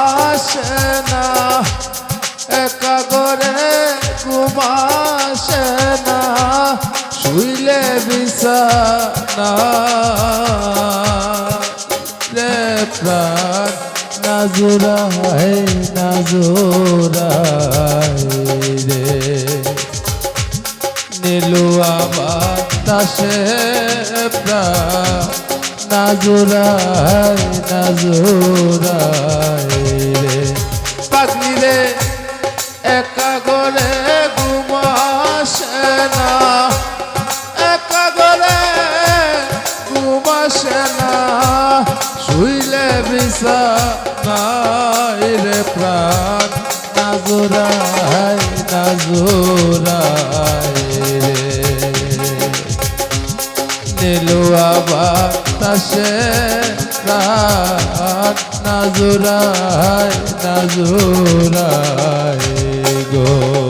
আসে না। একা করে ঘুমাসে শুইলে বিছানা। রে প্রাণ নাজুরাই নাজুরাই রে। নীলুয়া বাতাসে প্রাণ নাজুরাই নাজুরাই রে। পাগলি রে, একা করে ঘুমাসে না। একা করে ঘুমাসে না। শুইলে বিছানায় রে প্রাণ। নাজুরাই নাজুরাই রে। নীলুয়া বাতাসে প্রাণ নাজুরাই নাজুরাই গো।